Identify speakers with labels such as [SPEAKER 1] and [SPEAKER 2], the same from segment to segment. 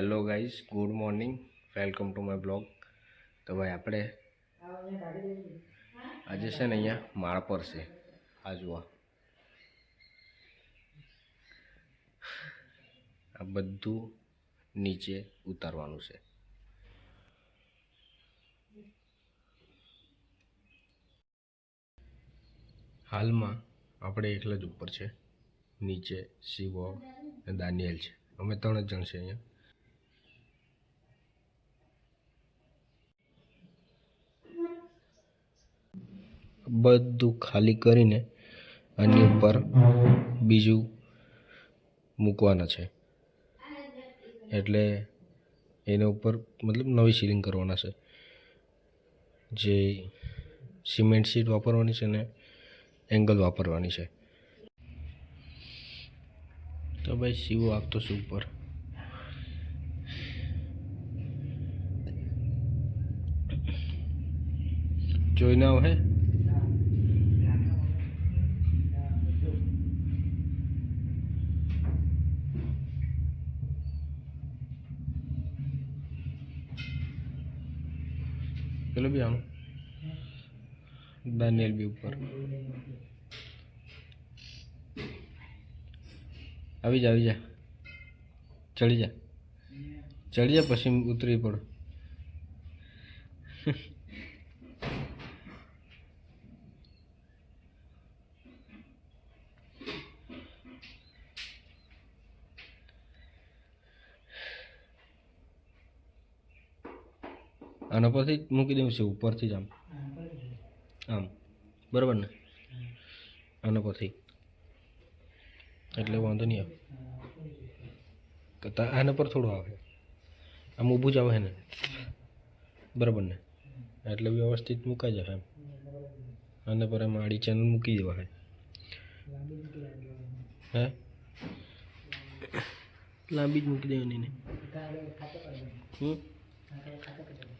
[SPEAKER 1] Hello guys good morning welcome to my blog તો ભાઈ, આપણે આજે છે ને અહીંયા માળ પર છે. આ જુઓ. આ બધું નીચે ઉતારવાનું છે. હાલમાં આપણે એકલા જ ઉપર છે. નીચે શિવો અને દાનિયેલ છે. અમે ત્રણ જ જણ છે અહીંયા. બધું ખાલી કરીને આની ઉપર બીજું મૂકવાના છે. એટલે એના ઉપર મતલબ નવી સીલિંગ કરવાના છે. જે સિમેન્ટ સીટ વાપરવાની છે ને એંગલ વાપરવાની છે. તો ભાઈ સીવો આપતો છે ઉપર. જોઈને આવ પેલો બી આમ દાનિયેલ બી ઉપર. આવી જા આવી જા. ચડી જા. ચડી જા, પછી ઉતરી પડ. આના પરથી જ મૂકી દઉં છે, ઉપરથી જ આમ. આમ. બરાબર ને? આના પરથી એટલે વાંધો નહીં આવે. આના પર થોડું આવે. આમ ઊભું જ આવે ને? બરાબર ને? એટલે વ્યવસ્થિત મૂકાઈ જશે એમ. આના પર એમ આડી ચેનલ મૂકી દેવા હે હે? લાંબી જ મૂકી દેવાની ને. હમ?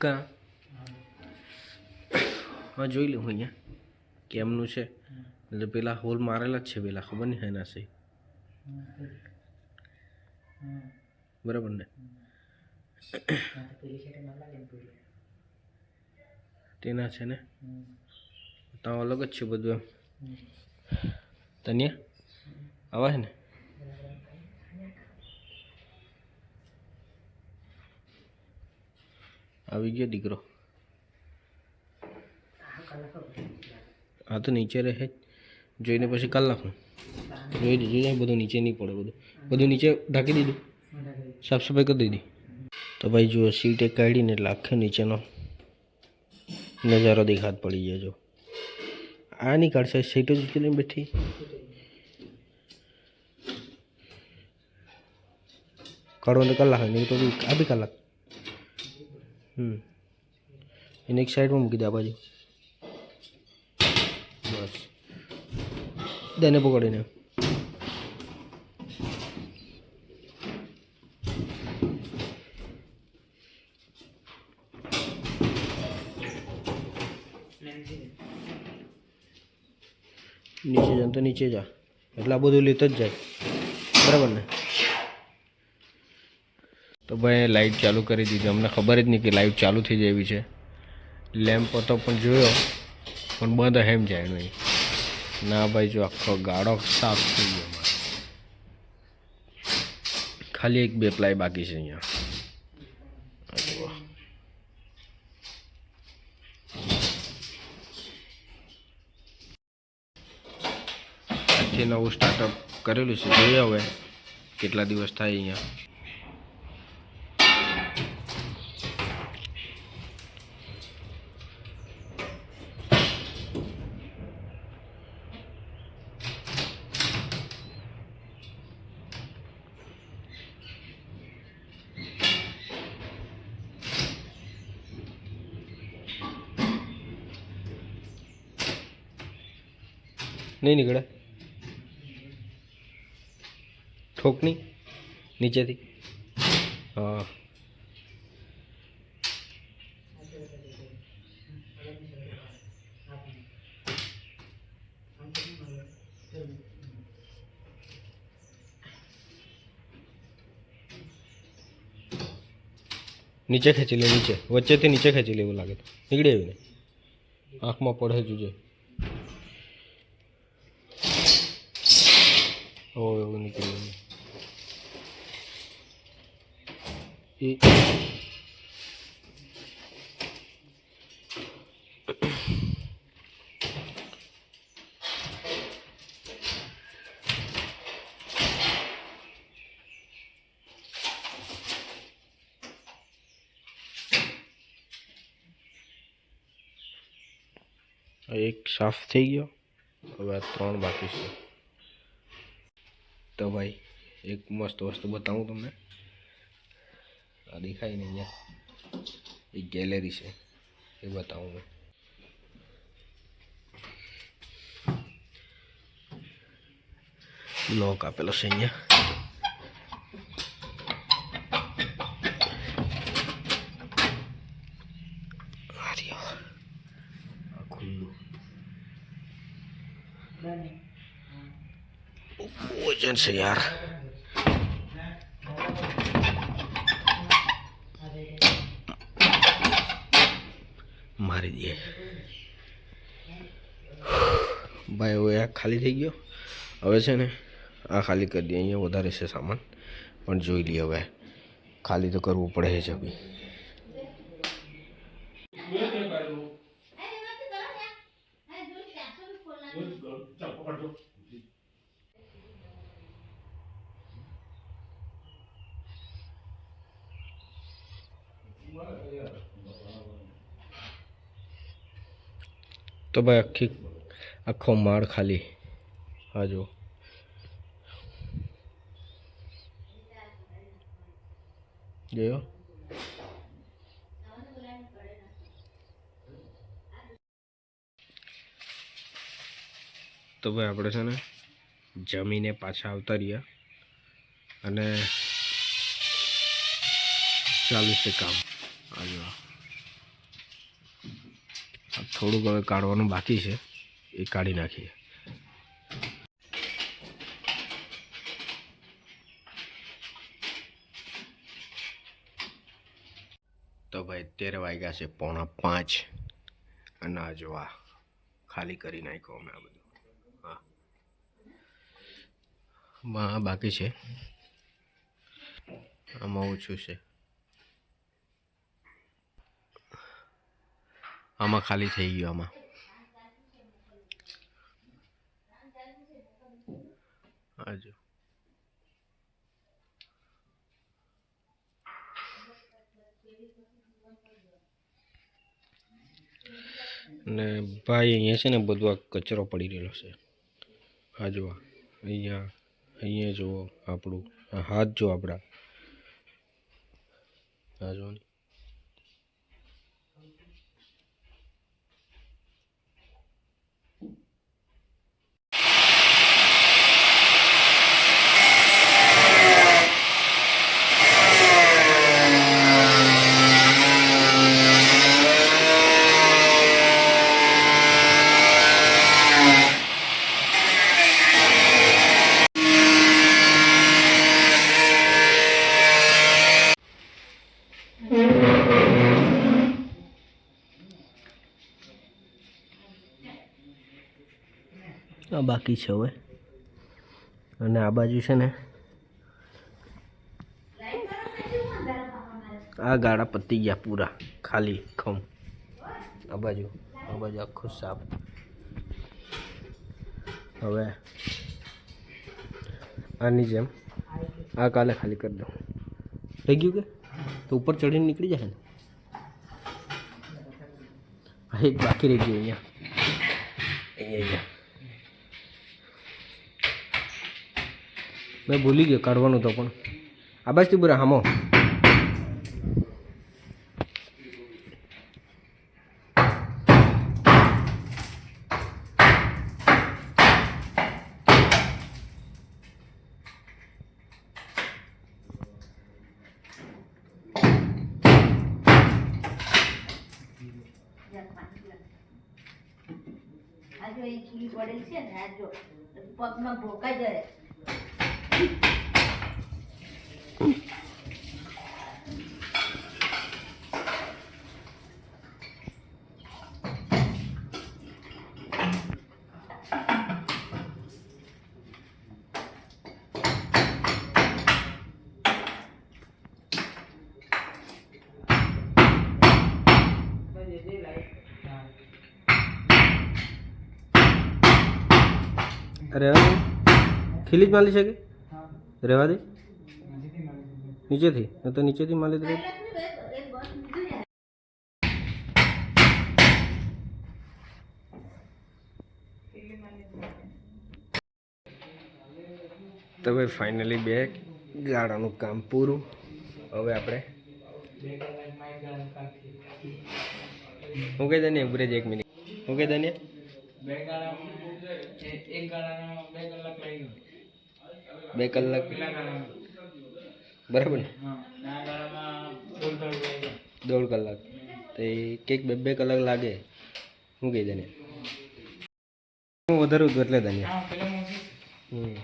[SPEAKER 1] કા હા, જોઈ લઉં અહીંયા. કેમનું છે? એટલે પેલા હોલ મારેલા જ છે પેલા, ખબર નહીં એના છે. બરાબર ને? તેના છે ને? તો અલગ જ છે બધું એમ. તનિયા આવા છે ને? આવી ગયો દીકરો હા તો નીચે રહે જ જોઈને પછી કાલ નાખું જોઈ જોઈ બધું નીચે નહીં પડે બધું બધું નીચે ઢાંકી દીધું સાફ સફાઈ કરી દીધી તો ભાઈ જુઓ સીટ એક કાઢીને એટલે આખે નીચેનો નજારો દેખાત પડી જાય જો આ નહીં કાઢશે સીટ જ ઉચકીને બેઠી કાઢવાનું કલાક નહીં તો બી આ બી કલાક હમ એને એક સાઈડમાં મૂકી દે આ બાજુ બસ દેને પકડીને નીચે જા તો નીચે જા એટલે આ બધું લેતો જ જાય બરાબર ને તો ભાઈ લાઈટ ચાલુ કરી દીધી. અમને ખબર જ નહીં કે લાઈટ ચાલુ થઈ જવી છે. લેમ્પ હતો પણ જોયો. પણ બંધ હેમ જાય નહીં. ના ભાઈ, જો આખો ગાળો સાફ થઈ ગયો ખાલી એક બે પ્લાય બાકી છે અહીંયા. આજથી નવું સ્ટાર્ટઅપ કરેલું છે. જોઈએ હવે કેટલા દિવસ થાય અહીંયા. નહીં નીકળે ઠોકની નીચેથી હા નીચે ખેંચી લે નીચે વચ્ચેથી નીચે ખેંચી લે એવું લાગે તો નીકળી આવ્યું ને આંખમાં પડે જોજે એવું નીકળી એક સાફ થઈ ગયો. હવે ત્રણ બાકી છે. તો ભાઈ, એક મસ્ત વસ્તુ બતાવું તમને. આ દેખાય ને અહીંયા એક ગેલેરી છે, એ બતાવું મેં. લોક આપેલો છે અહીંયા આ રહ્યો. આ ખુલ્લું વજન છે યાર. મારી દે. ભાઈ, હવે આ ખાલી થઈ ગયો. હવે છે ને આ ખાલી કરી દઈએ. અહીંયા વધારે છે સામાન. પણ જોઈ લઈએ હવે. ખાલી તો કરવું પડે છે ભાઈ તો ભાઈ આખી, આખો માળ ખાલી. હા જો જોયો? તો ભાઈ આપણે છે ને જમીને પાછા આવતા રહ્યા. અને ચાલુ છે કામ. આ જો આ. આ થોડુંક હવે કાઢવાનું બાકી છે. એ કાઢી નાખીએ. તો ભાઈ, અત્યારે વાગ્યા છે પોણા પાંચ. અને આ આ ખાલી કરી નાખ્યો અમે આ બધું. હા. બાકી છે? આમાં ઓછું છે. આમાં ખાલી થઈ ગયું આમાં. હાજો ને ભાઈ અહીંયા છે ને બધો આ કચરો પડી રહેલો છે. આ જુઓ અહીંયા અહીંયા જુઓ આપણું હાથ જો આપણા. આ જુઓ ને. આ બાકી છે હવે. અને આ બાજુ છે ને આ ગાળા પતી ગયા પૂરા, ખાલી ખમ. આ બાજુ આ બાજુ આખું સાફ હવે આની જેમ આ કાલે ખાલી કરી દઉં. થઈ ગયું કે? તો ઉપર ચડીને નીકળી જાય ને? એક બાકી રહી ગયું અહીંયા અહીંયા. મેં ભૂલી ગયો, કાઢવાનું તો પણ. આ બાજથી પૂરા હામો.
[SPEAKER 2] આ જો એ પડેલી છે ને, આ જો પગમાં ભોકાઈ જાય.
[SPEAKER 1] अरे खिलिज मालिश है રહેવા દે? નીચેથી હું તો નીચેથી માલી દે. તો ભાઈ ફાઇનલી બે ગાળાનું કામ પૂરું. હવે આપણે હું કહી દઈએ ને ઉભરે જ એક મિનિટ હું કહી દઈએ
[SPEAKER 3] બે ગાળામાં એક ગાળાનો બે કલાક લાગ્યો.
[SPEAKER 1] બે કલાક. બરાબર ને?
[SPEAKER 3] દોઢ
[SPEAKER 1] કલાક. તો એ કંઈક બે બે કલાક લાગે. હું કહી દે હું વધારે હતું એટલે હમ.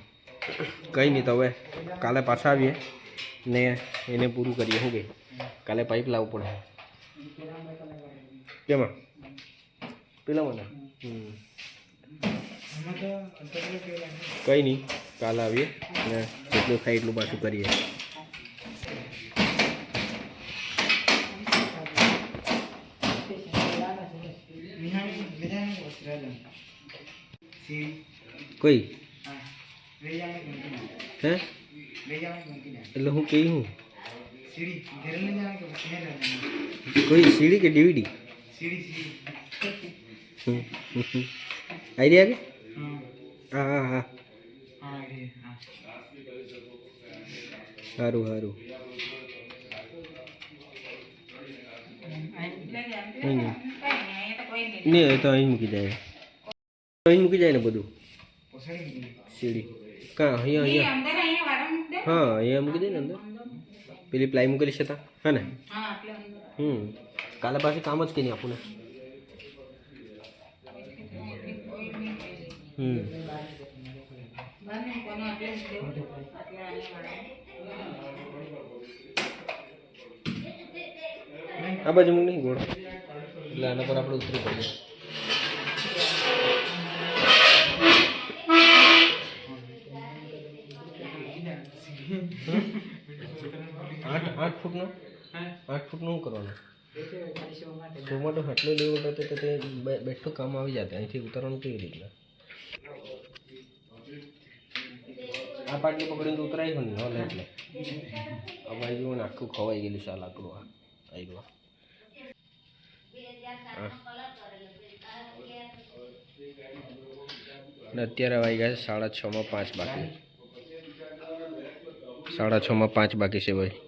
[SPEAKER 1] કંઈ નહીં તો હવે કાલે પાછા આવીએ ને એને પૂરું કરીએ. શું કે કાલે પાઇપ લાવવું પડે. કેમાં? પેલા મને કંઈ નહીં. કાલે આવીએ ને જેટલું થાય એટલું પાછું કરીએ. કોઈ?
[SPEAKER 3] હા?
[SPEAKER 1] એટલે હું કહી હું? કોઈ સીડી કે ડીવીડી?
[SPEAKER 3] સીડી
[SPEAKER 1] રહ્યા કે?
[SPEAKER 3] હા
[SPEAKER 1] હા હા. સારું સારું નહીં નહીં નહીં એ તો અહીં મૂકી જાય અહીં મૂકી જાય ને બધું
[SPEAKER 3] પોસાડી મૂકી
[SPEAKER 1] સીડી કાં અહીંયા અહીંયા હા અહીંયા મૂકી દે ને અંદર પેલી પ્લાય મૂકેલી છે તા હા ને હમ કાલે પાછી કામ જ કે નહીં આપણને હમ આ બાજુ મૂક નહીં ગોળ એટલે આના પર આપણે ઉતરી પડીએ આઠ આઠ ફૂટનો આઠ ફૂટનું શું કરવાનું ટોમેટો આટલું લેવું તો તે તે બે- બેઠું કામ આવી જાય અહીંથી ઉતારવાનું કેવી રીતના આ પાટલી પકડીને ઉતરાયું ન લે એટલે. અમારી ને આખું ખવાઈ ગયેલું છે, આ લાકડું આ આવ્યું ને અત્યારે વાગી ગયા છે, સાડા છમાં પાંચ બાકી. સાડા છમાં પાંચ બાકી છે, ભાઈ.